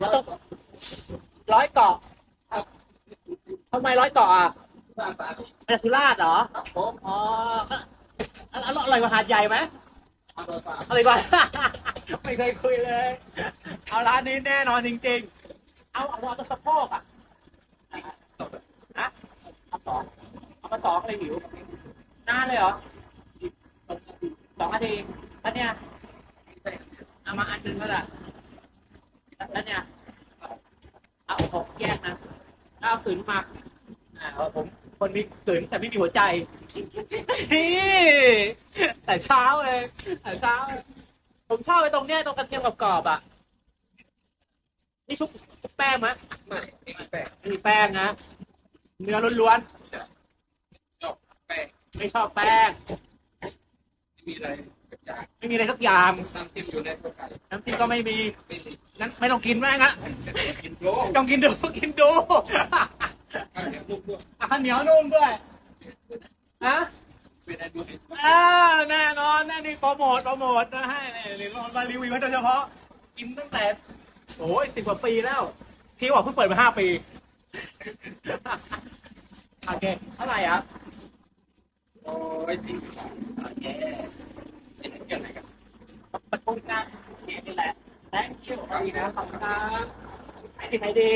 มันต้องร้อยเกาะทำไมร้อยเกาะอะเป็นสุราษฎร์เหรอผมอ๋ออร่อยอร่อยกว่าหาดใหญ่ไหมอร่อยกว่าอร่อยกว่าไม่เคยคุยเลย เอาร้านนี้แน่นอนจริง ๆ เอาเอาเอาตัวสะโพกอะนะเอาสองเอามาสองเลยหิวนาเลยเหรอสองนาทีแล้วเนี่ยเอามาอันนึงก็ได้ แล้วเนี่ย เอาหกแยกนะแล้วเอาขืนมาอ่าเอาผมคนมีขืนแต่ไม่มีหัวใจ นี่แต่เช้าเลยแต่เช้า ผมชอบไอ้ตรงเนี้ยตรงกระเทียมกรอบๆอะ นี่ชุบแป้งไหมไม่ไม่มีแป้งไม่มีแป้งนะ เนื้อล้วนชอบแป้งๆไม่ชอบแป้ง ม่มีอะไรกระจายไม่มีอะไรสักอย่างน้ำจิ้มอยู่ในตัวไก่น้ำจิ้มก็ไม่มีไม่มีนั้นไม่ต้องกินแม่งอะกินโลต้องกินดูกินดูข้าวเหนียวนุ่มด้วยอะข้าวเหนียวนุ่มด้วยฮะเป็นอะไรด้วยอ่าแน่นอนแน่นี่โปรโมทโปรโมทนะให้เนี่ยหรือมารีวิวให้โดยเฉพาะ กินตั้งแต่โอ้ยสิบกว่าปีแล้ว พี่บอกเพิ่งเปิดมาห้าปีโอเคเท่าไหร่ครับโอ้ยจริงโอเค ไอ้นี่เกี่ยวอะไรกัน ประทุมกันนี่แหละ thank you ขอบคุณนะขอบคุณครับให้ดีให้ดี